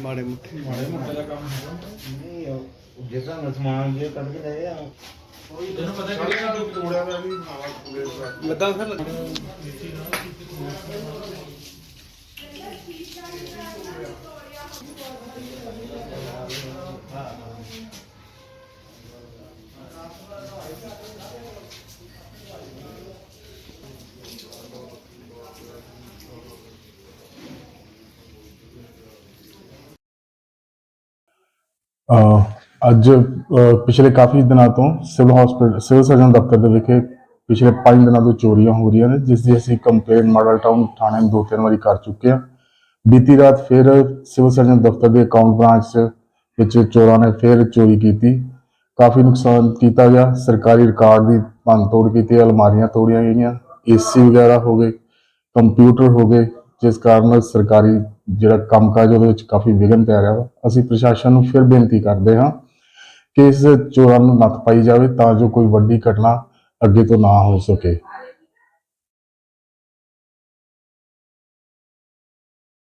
ਮਾੜੇ ਮੁੱਠੇ ਮਾੜੇ ਮੋਟੇ ਦਾ ਕੰਮ ਨਹੀਂ ਉਹ ਜਿੱਦਾਂ ਦਾ ਸਮਾਨ ਜੇ ਕੱਢ ਕੇ ਲਏ ਆ ਤੈਨੂੰ ਪਤਾ ਕਿਹੜੀ ਤੋੜਿਆ ਦਾ ਵੀ ਨਾਵਾ ਪੂਰੇ ਲੱਗਾ ਫਿਰ ਅੱਜ ਪਿਛਲੇ ਕਾਫੀ ਦਿਨਾਂ ਤੋਂ ਸਿਵਲ ਹਸਪੀਟਲ, ਸਿਵਲ ਸਰਜਨ ਦਫ਼ਤਰ ਦੇ ਵਿਖੇ ਪਿਛਲੇ 5 ਦਿਨਾਂ ਤੋਂ ਚੋਰੀਆਂ ਹੋ ਰਹੀਆਂ ਨੇ, ਜਿਸ ਦੀ ਅਸੀਂ ਕੰਪਲੇਂਟ ਮਾਡਲ ਟਾਊਨ ਥਾਣੇ ਨੂੰ ਦੋ ਤਿੰਨ ਵਾਰੀ ਕਰ ਚੁੱਕੇ ਹਾਂ। ਬੀਤੀ ਰਾਤ ਫਿਰ ਸਿਵਲ ਸਰਜਨ ਦਫ਼ਤਰ ਦੇ ਅਕਾਊਂਟ ਬ੍ਰਾਂਚ ਵਿੱਚ ਚੋਰਾਂ ਨੇ ਫਿਰ ਚੋਰੀ ਕੀਤੀ। ਕਾਫੀ ਨੁਕਸਾਨ ਕੀਤਾ ਗਿਆ। ਸਰਕਾਰੀ ਰਿਕਾਰਡ ਦੀ ਭੰਨ ਤੋੜ ਕੀਤੀ, ਅਲਮਾਰੀਆਂ ਤੋੜੀਆਂ ਗਈਆਂ ਏਸੀ ਵਗੈਰਾ ਹੋ ਗਏ ਕੰਪਿਊਟਰ ਹੋ ਗਏ, ਜਿਸ ਕਾਰਨ ਸਰਕਾਰੀ ਜਿਹੜਾ ਕੰਮਕਾਜ ਉਹਦੇ ਵਿੱਚ ਕਾਫੀ ਵਿਘਨ ਪੈ ਰਿਹਾ ਵਾ, ਅਸੀਂ ਪ੍ਰਸ਼ਾਸਨ ਨੂੰ ਫਿਰ ਬੇਨਤੀ ਕਰਦੇ ਹਾਂ ਕਿ ਇਸ ਚੋਰਾਂ ਨੂੰ ਨੱਥ ਪਾਈ ਜਾਵੇ ਤਾਂ ਜੋ ਕੋਈ ਵੱਡੀ ਘਟਨਾ ਅੱਗੇ ਤੋਂ ਨਾ ਹੋ ਸਕੇ।